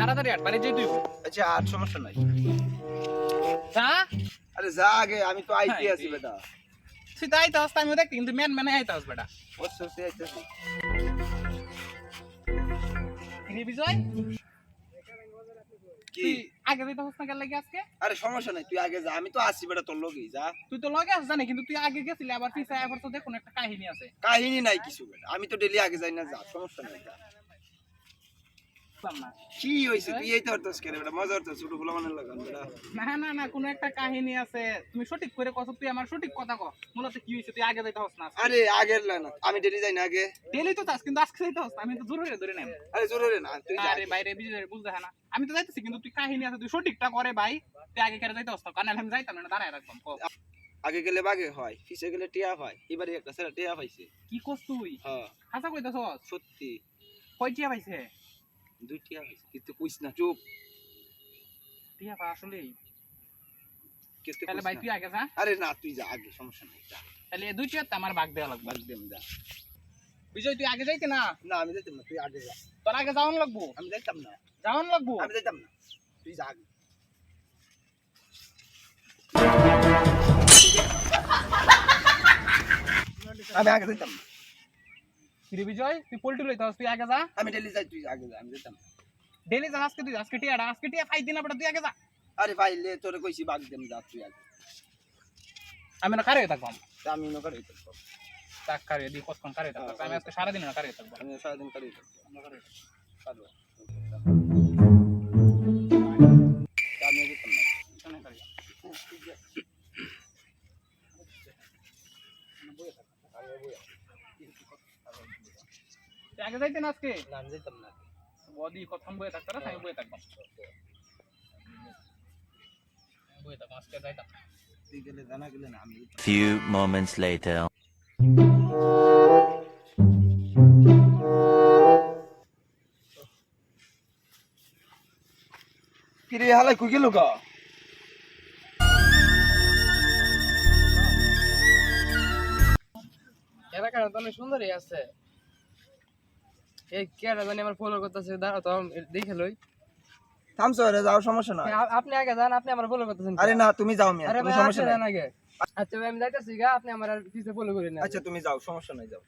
তাড়াতাড়ি আট বাড়ি যাই তুই আচ্ছা আর সমস্যা নাই। যা আরে যা আগে আমি তো আইতে আছি বেটা। তুই তো আইতে হস আমিও দেখতে কিন্তু মেন মেনে আইতে হস বেটা। বসে বসে আইতেছি। কিরে বিজয়? কি? আগে যাইতে হস না লাগে আজকে? আরে সমস্যা নাই তুই আগে যা। আমি তো আসি বেটা তোর লগেই যা। তুই তো লগে আস জানি কিন্তু তুই আগে গেছিলি আবার পিছে তো দেখুন একটা কাহিনী আছে। কাহিনী নাই কিছু বেটা। আমি তো ডেলি আগে যাই না যা। সমস্যা নাই যা। বুঝলাম না কি হইছে? তুই কেন ছোটগুলো মানে লাগান না না না কোনো একটা কাহিনী আছে। তুমি সঠিক করে কত তুই আমার সঠিক কথা কর মূলত কি হয়েছে তুই আগে যাইতে হস না আরে আগের না আমি ডেলি যাই না আগে। ডেলি তো চাস কিন্তু আজকে যাইতে হস আমি তো জরুরি ধরে নেব আরে জোরে না তুই আরে বাইরে বিজয় বুঝতে না। আমি তো যাইতেছি কিন্তু তুই কাহিনী আছে তুই সঠিকটা করে ভাই। তুই আগে কেটে যাইতে হস না কারণ আমি যাইতাম না দাঁড়ায় রাখতাম। আগে গেলে বাগে হয় পিছে গেলে টিয়া হয়। এবারে একটা ছেলে টিয়া পাইছে। কি করছ তুই? হ্যাঁ। হাসা কইতাছস? সত্যি। কয় টিয়া পাইছে? দুই টিয়া পাইছে কিন্তু কইস না চুপ টিয়া পা আসলে কেতে তাহলে কইস ভাই না। তুই আগে যা আরে না তুই যা আগে সমস্যা নাই যা তাহলে এই দুই টিয়া আমার ভাগ দেওয়া লাগবে বাদ দেম যা বিজয় তুই আগে যাইতে না না আমি যাইতাম না তুই আগে যা তোর আগে যাওয়ান লাগবো আমি যাইতাম না যাওয়ান লাগবো আমি যাইতাম না তুই যা আগে আমি আগে যাইতাম না কিরে বিজয় তুই পোল্ট্রি লইতে তুই আগে যা। আমি ডেলি যাই তুই আগে যা আমি যেতাম। ডেলি যা আজকে তুই আজকে টিয়াটা আজকে টিয়া ফাইভ দিন তুই আগে যা। আরে ভাই লে তোরে কইছি বাগ দেম যা তুই আগে। আমি না কারে থাকব? আমি না কারে থাকব। তাক কারে দি কতক্ষণ কারে থাকব? আমি আজকে সারাদিন না কারে থাকব? আমি সারাদিন করি পারব। আমি আগে যাইতে না আজকে? না আমি যেতাম না বদি কতক্ষণ বয়ে থাকতো আমি বয়ে থাকব বয়ে থাকব আজকে যাইতাম গেলে জানা গেলে না। আমি Few moments later. কিরে হালাই কই গেল গা? এলাকাটা তো অনেক সুন্দরই আছে। এই কেটা জানি আমার ফলো করতেছে দাঁড়াও তো দেখে লই। থামছো রে যাও সমস্যা নাই আপনি আগে যান আপনি আমার ফলো করতেছেন আরে না তুমি যাও মিয়া সমস্যা নাই। আগে। আচ্ছা ভাই আমি যাইতেছি গা আপনি আমার আর পিছে ফলো করেন না। আচ্ছা তুমি যাও সমস্যা নাই যাও।